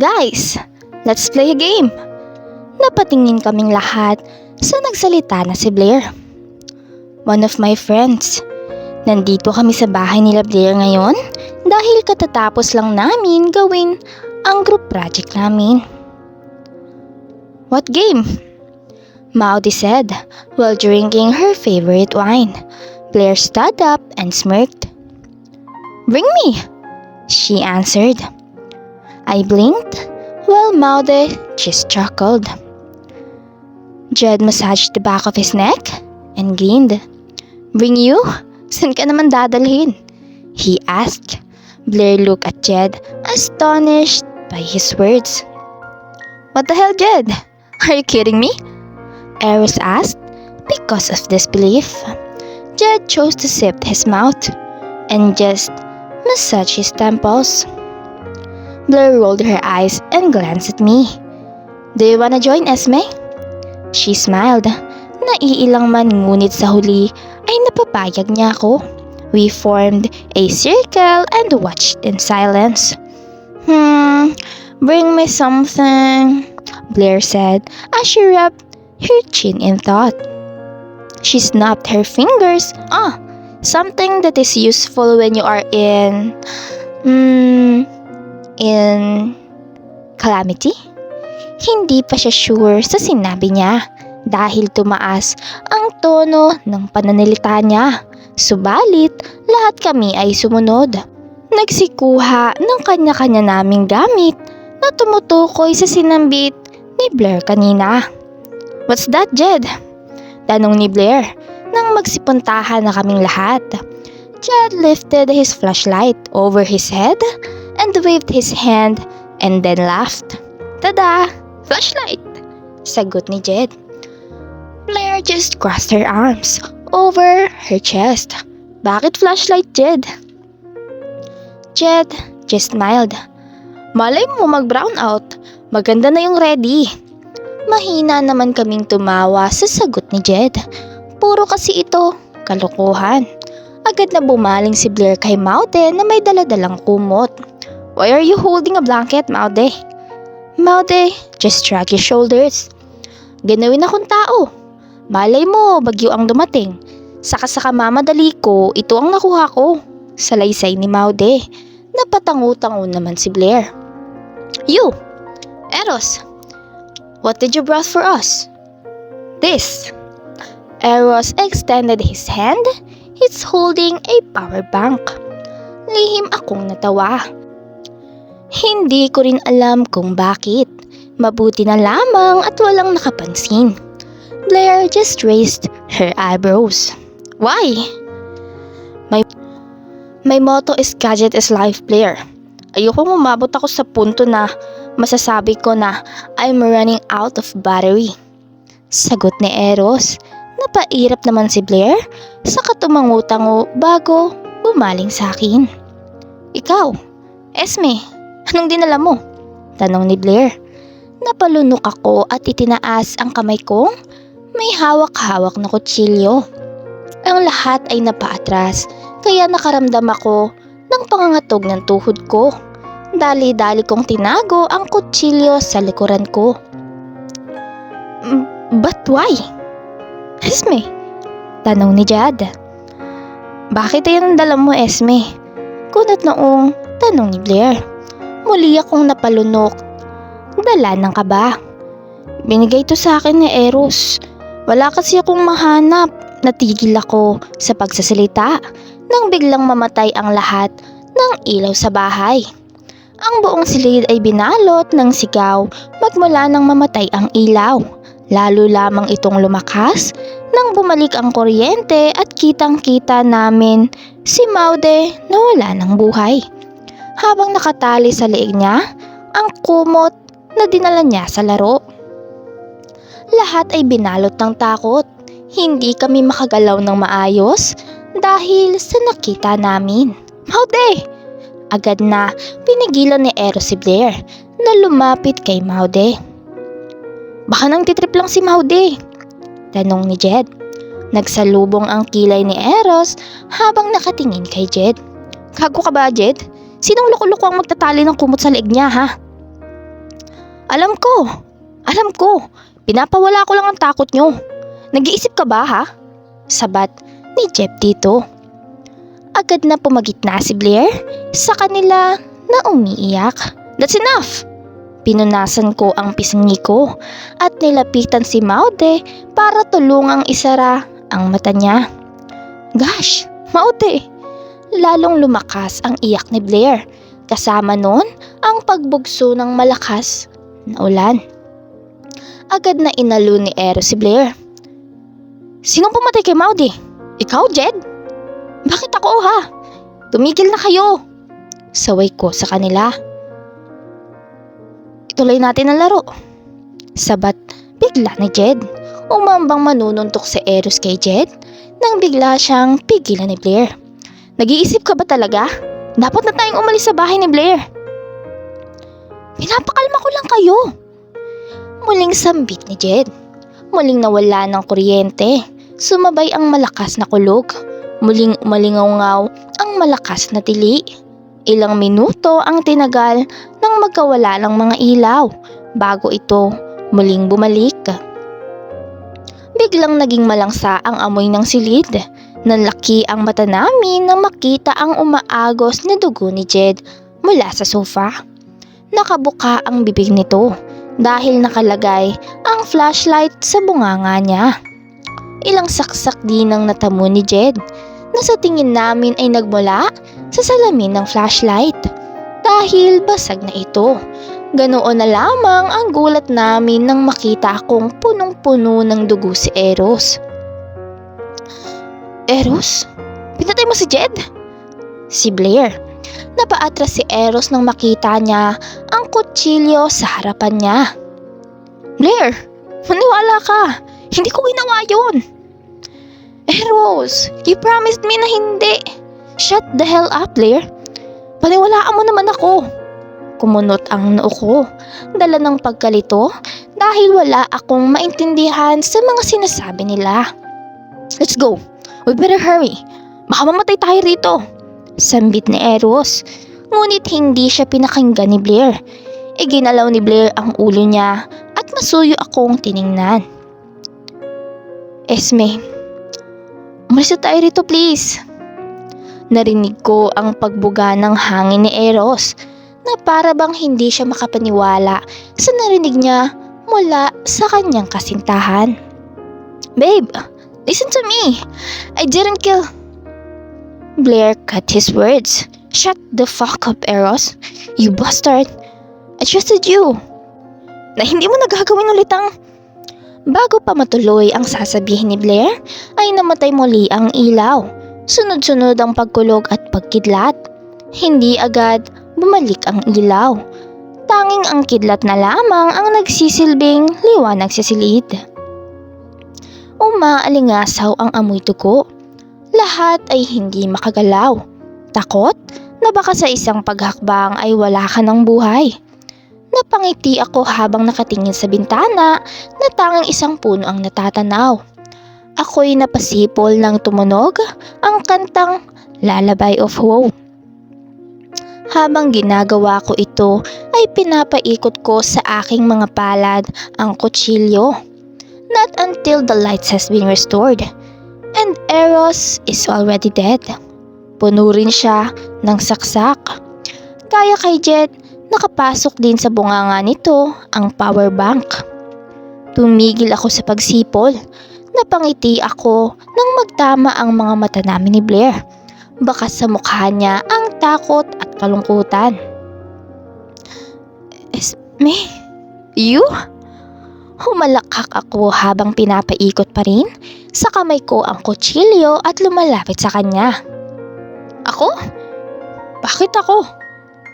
Guys, let's play a game. Napatingin kaming lahat sa nagsalita na si Blair. One of my friends. Nandito kami sa bahay nila Blair ngayon dahil katatapos lang namin gawin ang group project namin. What game? Maudie said while drinking her favorite wine. Blair stood up and smirked. Bring me, she answered. I blinked while Maudie just chuckled. Jed massaged the back of his neck and grinned. Bring you? Saan ka naman dadalhin? He asked. Blair looked at Jed, astonished by his words. What the hell, Jed? Are you kidding me? Eros asked, because of disbelief. Jed chose to zip his mouth and just massage his temples. Blair rolled her eyes and glanced at me. Do you wanna join Esme? She smiled. Naiilang man ngunit sa huli ay napapayag niya ako. We formed a circle and watched in silence. Hmm, bring me something, Blair said as she rubbed her chin in thought. She snapped her fingers. Ah, something that is useful when you are in. Hmm, in. calamity? Hindi pa siya sure sa sinabi niya dahil tumaas ang tono ng pananalita niya. Subalit, lahat kami ay sumunod. Nagsikuha ng kanya-kanya naming gamit na tumutukoy sa sinambit ni Blair kanina. What's that, Jed? Tanong ni Blair nang magsipuntahan na kaming lahat. Jed lifted his flashlight over his head and waved his hand and then laughed. Tada! Flashlight! Sagot ni Jed. Blair just crossed her arms over her chest. Bakit flashlight, Jed? Jed just smiled. Malay mo mag-brown out. Maganda na yung ready. Mahina naman kaming tumawa sa sagot ni Jed. Puro kasi ito, kalokohan. Agad na bumaling si Blair kay Maude na may daladalang kumot. Why are you holding a blanket, Maude? Maude just shrugged his shoulders. Ganawin akong tao. Malay mo, bagyo ang dumating. Saka sa kamamadali ko, ito ang nakuha ko. Salaysay ni Maude. Napatangu-tango naman si Blair. You, Eros, what did you brought for us? This. Eros extended his hand. He's holding a power bank. Lihim akong natawa. Hindi ko rin alam kung bakit. Mabuti na lamang at walang nakapansin. Blair just raised her eyebrows. Why? My, my motto is gadget is life, Blair. Ayokong umabot ako sa punto na masasabi ko na I'm running out of battery. Sagot ni Eros. Napairap naman si Blair sa katumangutango bago bumaling sa akin. Ikaw, Esme, anong dinala mo? Tanong ni Blair. Napalunok ako at itinaas ang kamay kong may hawak-hawak na kutsilyo. Ang lahat ay napaatras kaya nakaramdam ako ng pangangatog ng tuhod ko. Dali-dali kong tinago ang kutsilyo sa likuran ko. "Mm, But why? Esme, tanong ni Jad. Bakit ayan ang dala mo, Esme? Kunat noong tanong ni Blair. Muli akong napalunok. Dala ng kaba. Binigay to sa akin ni Eros. Wala kasi akong mahanap. Natigil ako sa pagsasalita nang biglang mamatay ang lahat ng ilaw sa bahay. Ang buong silid ay binalot ng sigaw magmula nang mamatay ang ilaw. Lalo lamang itong lumakas nang bumalik ang kuryente at kitang-kita namin si Maude na wala ng buhay. Habang nakatali sa leeg niya, ang kumot na dinala niya sa laro. Lahat ay binalot ng takot. Hindi kami makagalaw ng maayos dahil sa nakita namin. Maude! Agad na pinigilan ni Eros si Blair na lumapit kay Maude. Baka nang titrip lang si Maude. Tanong ni Jed. Nagsalubong ang kilay ni Eros habang nakatingin kay Jed. Kago ka ba, Jed? Sinong loko-loko ang magtatali ng kumot sa leeg niya, ha? Alam ko. Alam ko. Pinapawala ko lang ang takot nyo. Nag-iisip ka ba ha? Sabat ni Jeb dito. Agad na pumagitna si Blair sa kanila na umiiyak. That's enough! Pinunasan ko ang pisngi ko at nilapitan si Maude para tulungang isara ang mata niya. Gosh, Maude! Lalong lumakas ang iyak ni Blair. Kasama nun ang pagbugso ng malakas na ulan. Agad na inalo ni Ero si Blair. Sinong pumatay kay Maude? Ikaw, Jed? Bakit ako ha? Tumigil na kayo! Saway ko sa kanila. Ituloy natin ang laro. Sabat bigla ni Jed. Umambang manununtok si Eros kay Jed nang bigla siyang pigilan ni Blair. Nag-iisip ka ba talaga? Dapat na tayong umalis sa bahay ni Blair. Pinapakalma ko lang kayo. Muling sambit ni Jed. Muling nawala ng kuryente. Sumabay ang malakas na kulog. Muling umalingaw ang malakas na tili. Ilang minuto ang tinagal nang magkawala ng mga ilaw bago ito muling bumalik. Biglang naging malangsa ang amoy ng silid. Nanlaki ang mata namin nang makita ang umaagos na dugo ni Jed mula sa sofa. Nakabuka ang bibig nito dahil nakalagay ang flashlight sa bunganga niya. Ilang saksak din ang natamo ni Jed na sa tingin namin ay nagmula sa salamin ng flashlight dahil basag na ito. Ganoon na lamang ang gulat namin nang makita akong punong-puno ng dugo si Eros. Eros? Pinatay mo si Jed? Si Blair. Napaatras si Eros nang makita niya ang kutsilyo sa harapan niya. Blair, maniwala ka. Hindi ko ginawa yun. Eros, you promised me na hindi. Shut the hell up, Blair. Paniwalaan mo naman ako. Kumunot ang noo ko, dala ng pagkalito dahil wala akong maintindihan sa mga sinasabi nila. Let's go. We better hurry. Baka mamatay tayo rito. Sambit ni Eros. Ngunit hindi siya pinakinggan ni Blair. Iginalaw ni Blair ang ulo niya at masuyo akong tiningnan. Esme, umalis tayo rito please. Narinig ko ang pagbuga ng hangin ni Eros na para bang hindi siya makapaniwala sa narinig niya mula sa kanyang kasintahan. Babe, listen to me. I didn't kill... Blair cut his words. Shut the fuck up, Eros. You bastard. I trusted you. Na hindi mo nagagawin ulit ang... Bago pa matuloy ang sasabihin ni Blair, ay namatay muli ang ilaw. Sunod-sunod ang pagkulog at pagkidlat. Hindi agad bumalik ang ilaw. Tanging ang kidlat na lamang ang nagsisilbing liwanag sa silid. Umaalingasaw ang amoy dugo. Lahat ay hindi makagalaw. Takot na baka sa isang paghakbang ay wala ka ng buhay. Napangiti ako habang nakatingin sa bintana na tanging isang puno ang natatanaw. Ako'y napasipol ng tumunog ang kantang Lullaby of Woe. Habang ginagawa ko ito ay pinapaikot ko sa aking mga palad ang kutsilyo. Not until the lights has been restored. And Eros is already dead. Puno rin siya ng saksak. Kaya kay Jet, nakapasok din sa bunganga nito ang power bank. Tumigil ako sa pagsipol. Napangiti ako nang magtama ang mga mata namin ni Blair. Baka sa mukha niya ang takot at kalungkutan. Esme? You? Humalakak ako habang pinapaikot pa rin sa kamay ko ang kutsilyo at lumalapit sa kanya. Ako? Bakit ako?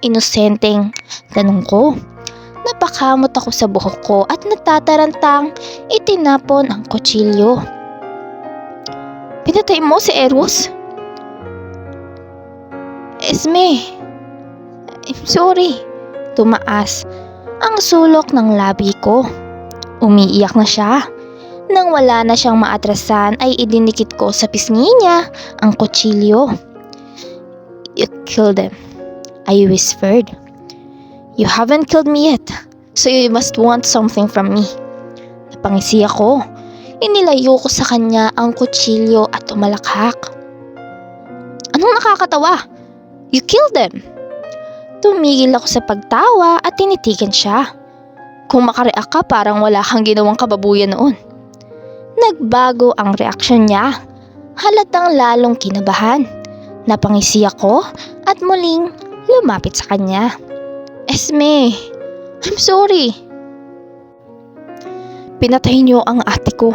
Inosenteng tanong ko. Napakamot ako sa buhok ko at natatarantang itinapon ang kutsilyo. Pinatay mo si Eros? Esme, I'm sorry. Tumaas ang sulok ng labi ko. Umiiyak na siya. Nang wala na siyang maatrasan ay idinikit ko sa pisngi niya ang kutsilyo. You killed them. I whispered. You haven't killed me yet. So you must want something from me. Napangisi ako. Inilayo ko sa kanya ang kutsilyo at tumalakhak. Anong nakakatawa? You killed them! Tumigil ako sa pagtawa at tinitigan siya. Kung makareact ka parang wala kang ginawang kababuyan noon. Nagbago ang reaksyon niya. Halatang lalong kinabahan. Napangisi ako at muling lumapit sa kanya. Esme, I'm sorry. Pinatay niyo ang ate ko.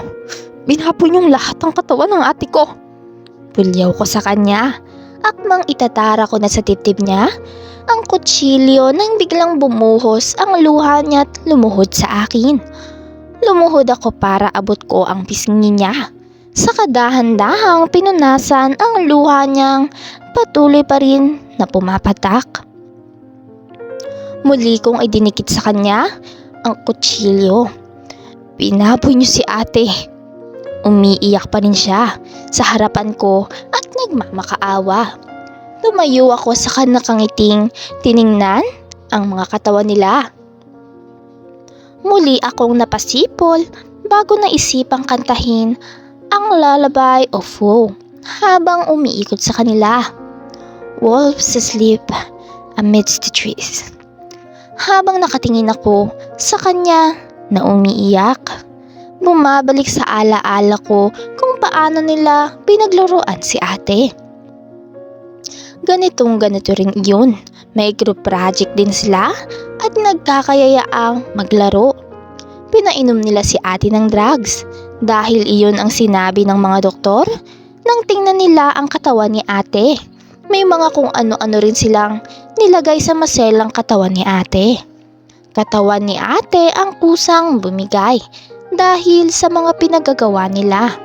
Binapon niyong lahat ng katawan ng ate ko. Pulyaw ko sa kanya. Akmang itatara ko na sa titib niya ang kutsilyo nang biglang bumuhos ang luha niya at lumuhod sa akin. Lumuhod ako para abot ko ang pisngi niya. Sa kadahan-dahang pinunasan ang luha niyang patuloy pa rin na pumapatak. Muli kong idinikit sa kanya ang kutsilyo. Pinaboy niyo si ate. Umiiyak pa rin siya sa harapan ko at nagmamakaawa. Lumayo ako sa kanakangiting tiningnan ang mga katawan nila. Muli akong napasipol bago naisipang kantahin ang lullaby of woe habang umiikot sa kanila. Wolves asleep amidst the trees. Habang nakatingin ako sa kanya na umiiyak, bumabalik sa alaala ko kung paano nila pinaglaruan si ate. Ganitong ganito rin yun. May group project din sila at nagkakayayaang maglaro. Pinainom nila si ate ng drugs dahil iyon ang sinabi ng mga doktor nang tingnan nila ang katawan ni ate. May mga kung ano-ano rin silang nilagay sa maselang katawan ni ate. Katawan ni ate ang kusang bumigay dahil sa mga pinagagawa nila.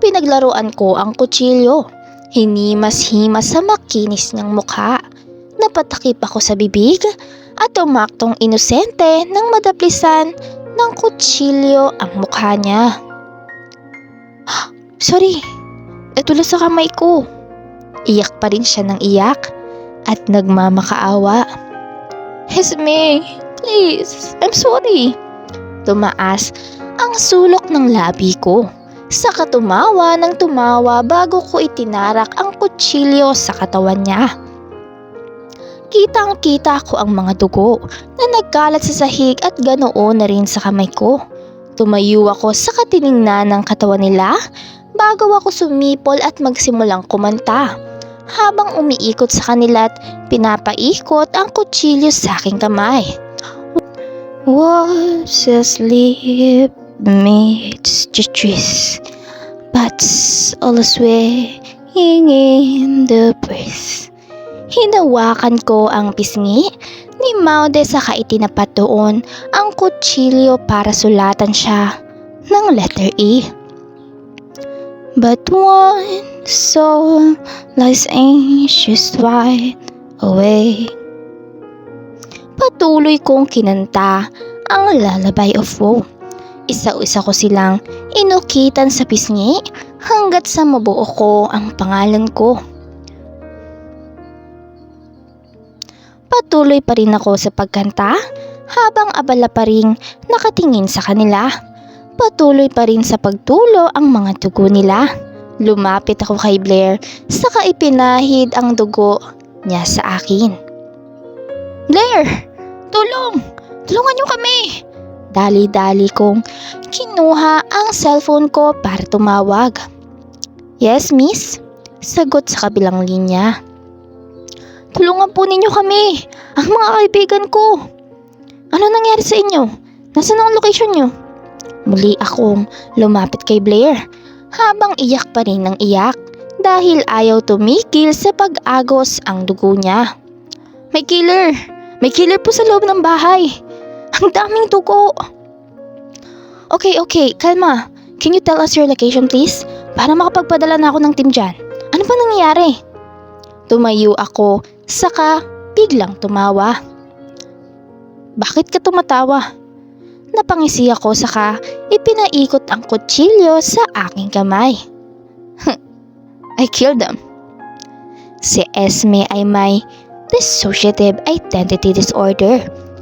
Pinaglaruan ko ang kutsilyo. Hinimas-himas sa makinis niyang mukha. Napatakip ako sa bibig at umaktong inosente nang madaplisan ng kutsilyo ang mukha niya. Sorry, natula sa kamay ko. Iyak pa rin siya ng iyak at nagmamakaawa. Esme, please, I'm sorry. Tumaas ang sulok ng labi ko. Saka tumawa ng tumawa bago ko itinarak ang kutsilyo sa katawan niya. Kitang kita ko ang mga dugo na nagkalat sa sahig at ganoon na rin sa kamay ko. Tumayo ako sa katiningnan ng katawan nila bago ako sumipol at magsimulang kumanta. Habang umiikot sa kanila at pinapaikot ang kutsilyo sa aking kamay. Was asleep the trees, bats all swaying in the breeze. Hinawakan ko ang pisngi ni Maude saka itinapat doon ang kutsilyo para sulatan siya ng letter E. But one soul lies anxious wide away. Patuloy kong kinanta ang lullaby of woe. Isa-isa ko silang inukitan sa pisngi hanggat sa mabuo ko ang pangalan ko. Patuloy pa rin ako sa pagkanta habang abala pa rin nakatingin sa kanila. Patuloy pa rin sa pagtulo ang mga dugo nila. Lumapit ako kay Blair saka ipinahid ang dugo niya sa akin. Blair! Tulong! Tulungan niyo kami! Dali-dali kong kinuha ang cellphone ko para tumawag. Yes, miss? Sagot sa kabilang linya. Tulungan po ninyo kami, ang mga kaibigan ko. Ano nangyari sa inyo? Nasaan ang location nyo? Muli akong lumapit kay Blair habang iyak pa rin ng iyak dahil ayaw tumikil sa pag-agos ang dugo niya. May killer! May killer po sa loob ng bahay! Ang daming dugo! Okay, okay, kalma. Can you tell us your location please? Para makapagpadala na ako ng team dyan. Ano ba nangyayari? Tumayo ako, saka biglang tumawa. Bakit ka tumatawa? Napangisi ako saka ipinaikot ang kutsilyo sa aking kamay. I killed them. Si Esme ay may dissociative identity disorder.